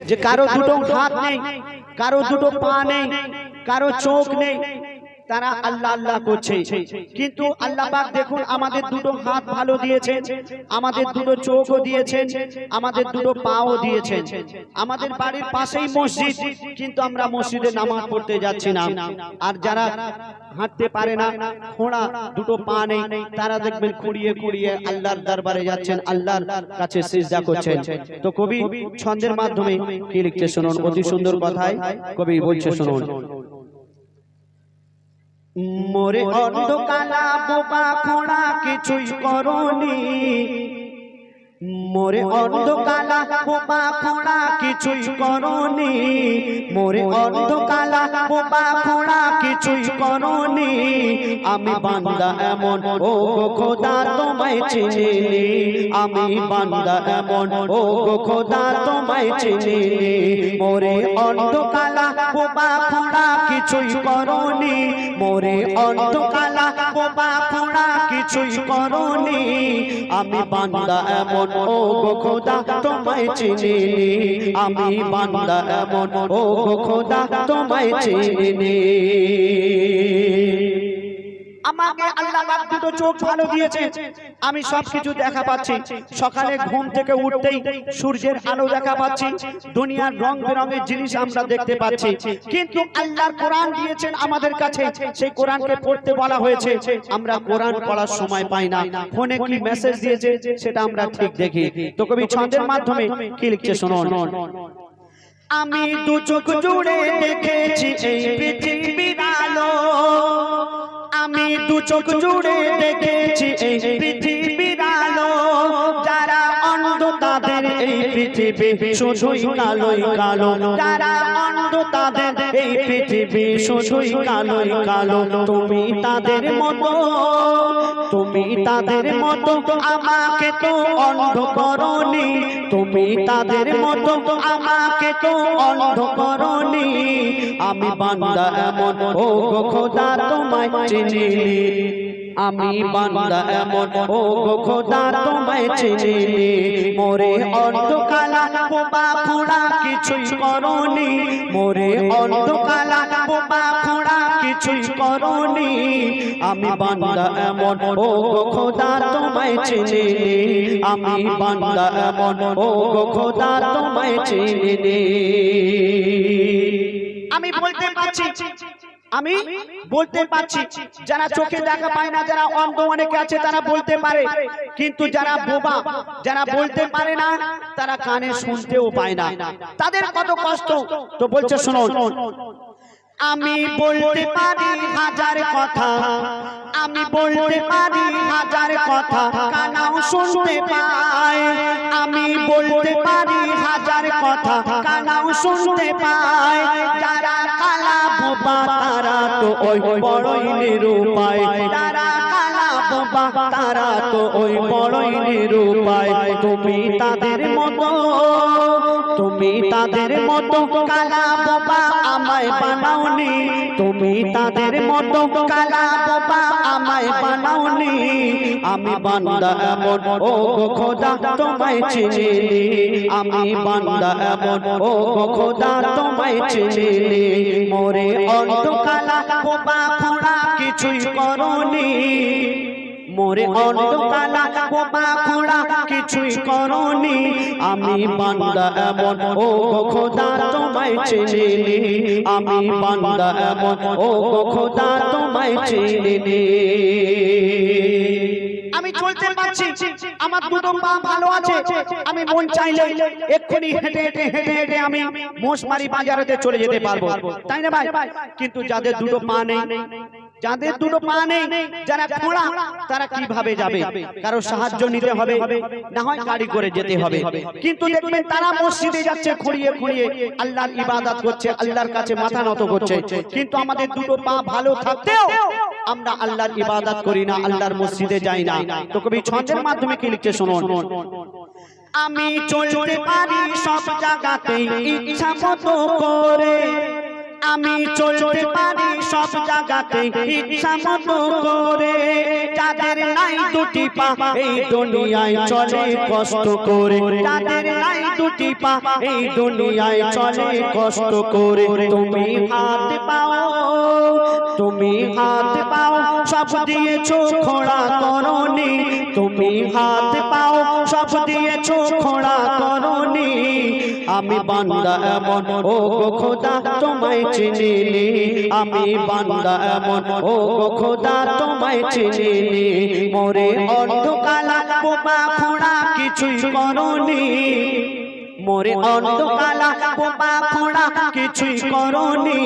যে কারও দুটো হাত নেই কারও দুটো পা নেই কারও চোখ নেই তারা আল্লাহ আল্লাহ করছে। কিন্তু আল্লাহ পাক দেখুন আমাদের দুটো হাত ভালো দিয়েছেন আমাদের দুটো চোখও দিয়েছেন আমাদের দুটো পাও দিয়েছেন। আমাদের বাড়ির পাশেই মসজিদ কিন্তু আমরা মসজিদে নামাজ পড়তে যাচ্ছি না। আর যারা হাঁটতে পারে না খোঁড়া দুটো পা নেই তারা দেখবেন খুঁড়িয়ে খুঁড়িয়ে আল্লাহর দরবারে যাচ্ছেন আল্লাহর কাছে সিজদা করছেন। তো কবি ছন্দের মাধ্যমে কি লিখছে শুনুন অতি সুন্দর কথায়? কবি বলছে শুনুন মোরে অন্ধকালা বোবা খোড়া কিছুই করনি। মোরে অন্ধকালা বোবা খোড়া কিছুই করনি। মোরে অন্ধকালা বোবা খোড়া কিছুই করনি। আমি বান্দা এমন, ও খোদা তোমায় চিনি। আমি বান্দা এমন, ও খোদা তোমায় চিনি। মোরে অন্ধকালা বোবা খোড়া কিছুই করনি। মোরে অন্ধকালা বোবা খোড়া কিছুই করনি। আমি বান্দা এমন, ও গো তোমায় চিনি আমি বান্দা এমন ও খোদা তোমায় চিনি। আমাকে আল্লাহ পাক দুটো চোখ ভালো দিয়েছে। আমি সবকিছু দেখা পাচ্ছি। সকালে ঘুম থেকে উঠতেই সূর্যের আলো দেখা পাচ্ছি। দুনিয়ার রং বেরঙের জিনিস আমরা দেখতে পাচ্ছি। কিন্তু আল্লাহর কোরআন দিয়েছেন আমাদের কাছে। সেই কোরআনকে পড়তে বলা হয়েছে। আমরা কোরআন পড়ার সময় পাই না। ফোনে কি মেসেজ দিয়েছে, সেটা আমরা ঠিক দেখি। তো কবি ছন্দের মাধ্যমে কি লিখছে শুনুন। আমি দু চোখ জুড়ে দেখেছি এই পৃথিবীর আলো। আমি দু চোখ জুড়ে দেখেছি এই পৃথিবীর আলো যারা তাদের এই পৃথিবী শুধুই কালোই কালো। যারা অন্ধ তাদের এই পৃথিবী শুধুই কালোই কালো। তুমি তাদের মতো, তুমি তাদের মতো, আমাকে তো অন্ধ করনি। তুমি তাদের মতো, আমাকে তো অন্ধ করনি। আমি বান্দা এমন ও খোদা তোমায় চিনি আমি বান্দা এমন। ও গো খোদা তোমায় চিনি। মোরে অন্ধকালা বোবা খোড়া কিছুই করনি। মোরে অন্ধকালা বোবা খোড়া কিছুই করনি। আমি বান্দা এমন। ও গো খোদা তোমায় চিনি। আমি বান্দা এমন। ও গো খোদা তোমায় চিনি। আমি বলতে পারছি আমি বলতে পারছি যারা চোখে দেখা পায় না যারা অন্ধ অনেকে আছে তারা বলতে পারে। কিন্তু যারা বোবা যারা বলতে পারে না তারা কানে শুনতেও পায় না। তাদের কত কষ্ট? তো বলছে শুনুন আমি বলতে পারি হাজার কথা। আমি বলতে পারি হাজার কথা। কানাও শুনতে পায়। আমি হাজার কথা কানাও শুনতে পায়। যারা কালা বোবা, তারা তো ওই বড়ই নিরুপায়। তারা কালা বোবা, তারা তো ওই বড়ই নিরুপায়। তুমি তাদের মতো, তুমি তাদের মতো কালা বোবা আমায় বানাওনি। তুমি তাদের মতো কালা বোবা আমায় বানাওনি। আমি বান্দা এমন, ও গো খোদা, তোমায় চিনি। আমি বান্দা এমন, ও গো খোদা, তোমায় চিনি। মোরে অন্ত কালা বোবা খোড়া কিছুই করনি। মোরে অন্ধকালা বোবা খোড়া কিছুই করনি। আমি বান্দা এমন, ও গো খোদা তোমায় আমি বান্দা এমন। ও গো খোদা তোমায় চিনি। আমি চলতে পারছি। আমার দুটো পা ভালো আছে। আমি মন চাইলে এক্ষুনি হেঁটে হেঁটে হেঁটে হেঁটে আমি মোশমারি বাজারেতে চলে যেতে পারব। তাই না ভাই? কিন্তু যাদের দুটো পা নেই যাদের দুটো পা নেই যারা খোঁড়া তারা কীভাবে যাবে? কারও সাহায্য নিতে হবে না হয় গাড়ি করে যেতে হবে। কিন্তু দেখবেন তারা মসজিদে যাচ্ছে খুঁড়িয়ে খুঁড়িয়ে আল্লাহর ইবাদত করছে আল্লাহর কাছে মাথা নত করছে। কিন্তু আমাদের দুটো পা ভালো থাকতেও আমরা আল্লাহর ইবাদত করি না আল্লাহর মসজিদে যাই না। তো কবি ছন্দের মাধ্যমে কি লিখছে শুনুন? আমি চলতে পারি সব জায়গাতেই ইচ্ছা মতো করে। আমি চলতে পারি সব জায়গাতে ইচ্ছা মতো করে। যাদের নাই দুটি পা, এই দুনিয়ায় চলে কষ্ট করে। যাদের নাই দুটি পা, এই দুনিয়ায় চলে কষ্ট করে। তুমি হাত পাও, তুমি হাত পাও, সব দিয়েছ খোড়া করনি। তুমি হাত পাও, সব দিয়েছ খোড়া আমি বান্দা এমন, ও গো খোদা, তোমায় চিনিনি আমি বান্দা এমন, ও গো খোদা, তোমায় চিনিনি মোরে অন্ধকালা বোবা খোড়া কিছুই করনি। মোরে অন্ধকালা বোবা খোড়া কিছুই করনি।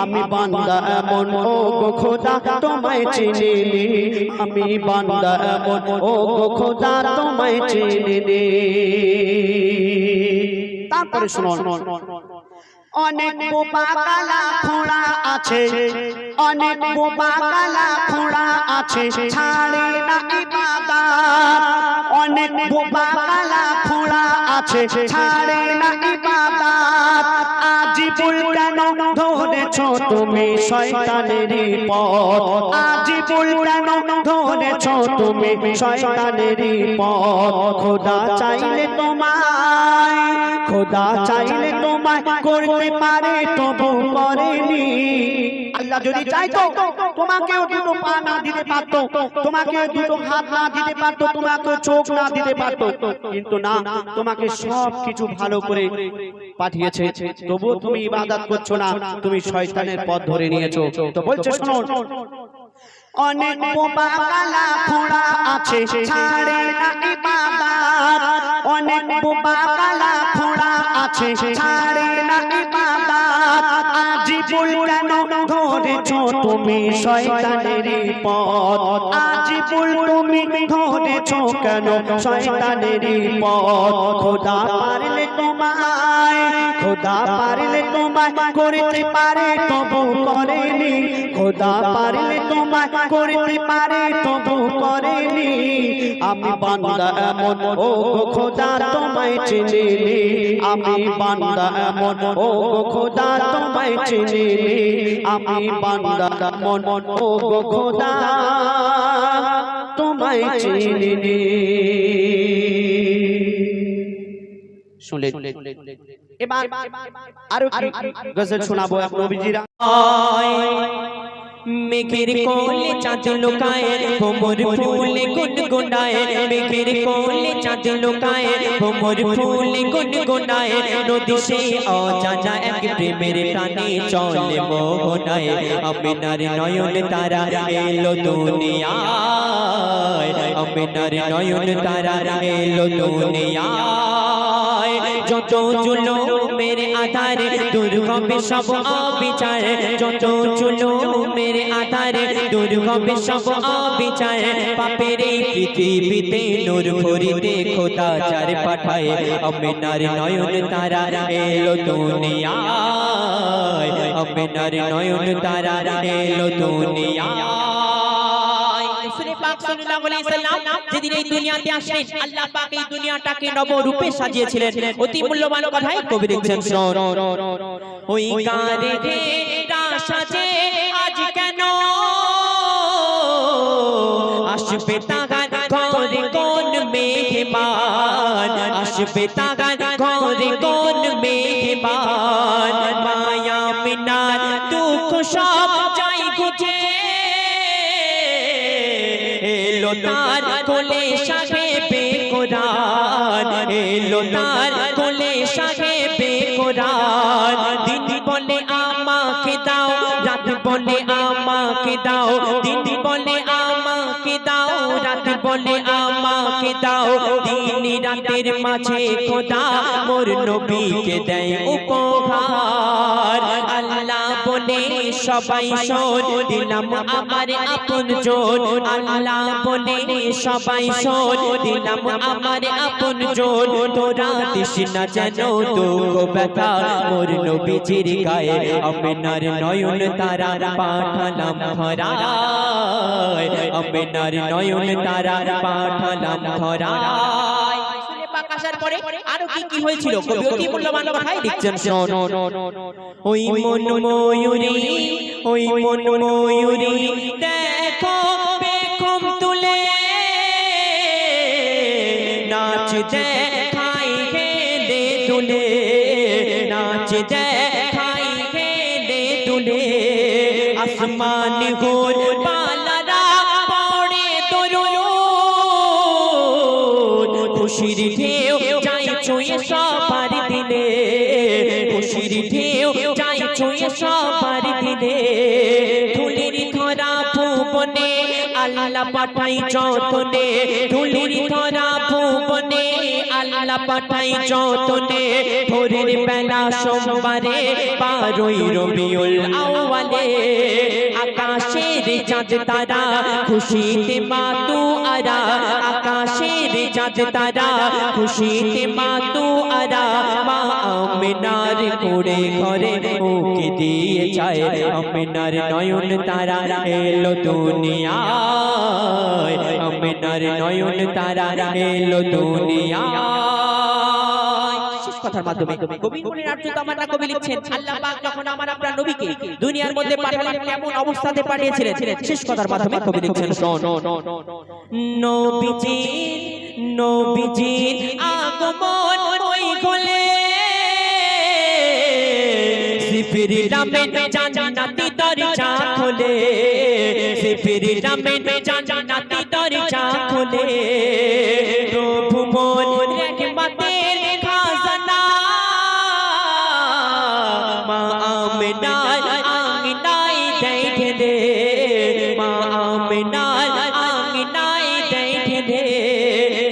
আমি বান্দা এমন, ও গো খোদা, তোমায় চিনিনি আমি বান্দা এমন, ও গো খোদা, তোমায় চিনিনি তারপরে শুনুন অনেক বোবা কালা খোড়া আছে। অনেক বোবা কালা খোড়া আছে। ছাড়ে না ইবাদত। অনেক বোবা কালা খোড়া আছে। ছাড়ে না ইবাদত। আজি বুল কেন ধরেছ তুমি শয়তানেরই পথ। আজি বুল কেন ধরেছ তুমি শয়তানেরই পথ। খোদা চাইলে তোমায় খোদা চাইলে তোমায় করতে পারে, তবু করেনি। আল্লাহ যদি চাইতো, তোমাকেও দুটো পা না দিতে পারতো তোমাকে দুটো হাত না দিতে পারতো তোমাকে চোখ না দিতে পারতো। কিন্তু না, তোমাকে সব কিছু ভালো করে পাঠিয়েছে। তবু তুমি ইবাদত করছ না, তুমি শয়তানের পথ ধরে নিয়েছো। তো বলছে, শোনো অনেক বোবা কালা খোড়া আছে। ছাড়ে না ইবাদত অনেক বোবা কালা খোড়া আছে। ছাড়ে না ইবাদত আজি কেন ধরেছো তুমি শয়তানেরই পথ। আজি ভুল তুমি ধরেছো কেন শয়তানেরই পথ? খোদা পারলে তোমায়, খোদা পারলে তোমায় করতে পারে, তবু করেনি। খোদা পারলে তোমায় করতে পারে, তবু করেনি। আমি বান্দা এমন, ও খোদা, তোমায় চিনিনি। আমি বান্দা এমন, ও খোদা তোমায় চিনিনি আমি বান্দা মন। ও গো খোদা, তোমায় চিনিনি শুনলে এবার আরও গজল শোনাবো নবীজিরা মেঘের কোলে চাঁদ লুকায়, ভোমর ফুলে গুনগুনায়। মেঘের কোলে চাঁদ লুকায়, ভোমর ফুলে গুনগুনায়। নদী সে অজানা এক প্রেমের টানে চলে মোহনায়। আমিনার নয়ন তারা এলো দুনিয়ায়। আমিনার নয়ন তারা এলো দুনিয়ায়। যত চুলো মেরে আধারে, দুর্গমে সব অবিচার। যত চুলো মেরে আধারে, দুর্গমে সব অবিচার। পাপের এই পৃথিবীতে নূর ভরিতে খোদা চার পাঠায়। আমিনার নয়ন তারা এলো দুনিয়ায়। আমিনার নয়ন তারা এলো দুনিয়ায়। পাক সাল্লাল্লাহু আলাইহি সাল্লাম যেদিন এই দুনিয়াতে আসলেন, আল্লাহ পাক এই দুনিয়াটাকে নব সাজিয়েছিলেন। অতি মূল্যবান কথাই কবি লিখছেন, শোন। ওই কারে হে সাজে আজ কেন? আসবে তাগান ঘরে কোন মেহমান? আসবে তাগান ঘরে কোন মেহমান? মায়া মিনার দুঃখ সব যাই গুজে। এলো তার কোলে সাহে বেকুরান। এলো তার কোলে সাহে বেকুরান। দিন বলে, আমাকে দাও, রাত বলে আমাকে দাও। দিন বলে, আমাকে দাও, রাত বলে রাতের মাঝে খোদা মোর নবীকে দেয় উপহার। আল্লাহ বলে, সবাই শোন, দিলাম আমার আপন জোন। আল্লাহ বলে, সবাই শোন, দিলাম আমার আপন জোন। তোরা দিস না যেন দুঃখ ব্যথা মোর নবীজির গায়ে। আপনার নয়ন তারা পাঠালাম ধরায়। আপনার নয়ন তারা পাঠালাম পাক আসার পরে আরও কি কি হয়েছিল? কবি অতি মূল্যবান কথাই লিখছেন ওই মন ময়ূরী ওই মন ময়ূরী দেখো বেকম তুলে নাচ দেখাই হেলে তুলে নাচ দেখাই হেলে তুলে। আসমান গোল পালারা খুশির ঢেউ যাই ছুঁয়ে সবার দিলে খুশির ঢেউ যাই ছুঁয়ে সবার দিলে ধুলির ধরা ভুবনে আল্লাহ পাঠাই যতনে। ধুলির ধরা আল্লাহ পাঠাই যতনে ভোরের বেলা সোমবারে বারোই রবিউল আউয়ালে। আকাশের চাঁদ তারা খুশিতে মাতু আরা আকাশের চাঁদ তারা খুশিতে মাতু আরা মা আমিনার কোড়ে ঘরে ওকে দিয়ে যায় আমিনার নয়ন তারা এলো দুনিয়ায়। আমিনার নয়ন তারা এলো দুনিয়ায়। শেষ কথার মাধ্যমে। কবি মনির আর্য তামান্না কবি লিখছেন আল্লাহ পাক যখন আমার আপনার নবীকে দুনিয়ার মধ্যে পাঠালেন কেমন অবস্থাতে পাঠিয়েছিলেন শেষ কথার মাধ্যমে কবি লিখছেন নবীজি আগমন ওই জান্নাতি দরজা খোলে। জান্নাতি দরজা খোলে। প্রভু মোর আমিনার আঙিনাই দেয় ঢেলে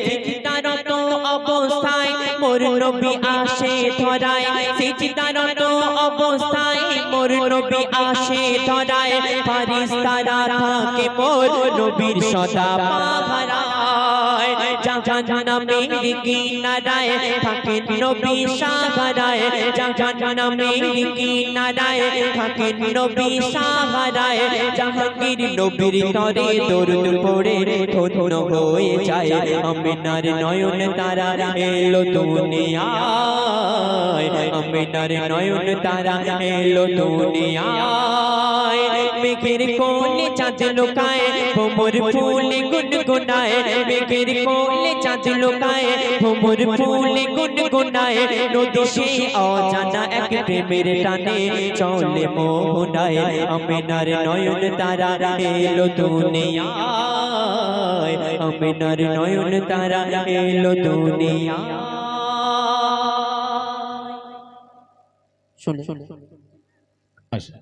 সিজদারত অবস্থায় মোর নবী আসে ধরায়। সিজদারত অবস্থায় মোর নবী আসে ধরায়। ফারিস্তারা থাকে মোর নবীর সদা পাহারায় জাহান্নামের কিনারায়, থাকেন নবী সাহারায়। জাহান্নামের কিনারায়, থাকেন নবী সাহারায়। জাহাঙ্গীর নবীর তরে দরুদ পড়ে ধন্য হয়ে যায়। আমিনার নয়ন তারা এলো দুনিয়ায়। আমিনার নয়ন তারা এলো দুনিয়ায়। মেঘের কোলে চাঁদ লুকায় ভোমর ফুলে গুনগুনায়। মেঘের কোলে চাঁদ লুকায় ভোমর ফুলে গুনগুনায় নদী সে অজানা এক প্রেমের টানে চলে মোহনায় আমিনার নয়ন তারা এলো দুনিয়ায় আমিনার নয়ন তারা এলো দুনিয়ায়। শুনে শুনে আচ্ছা।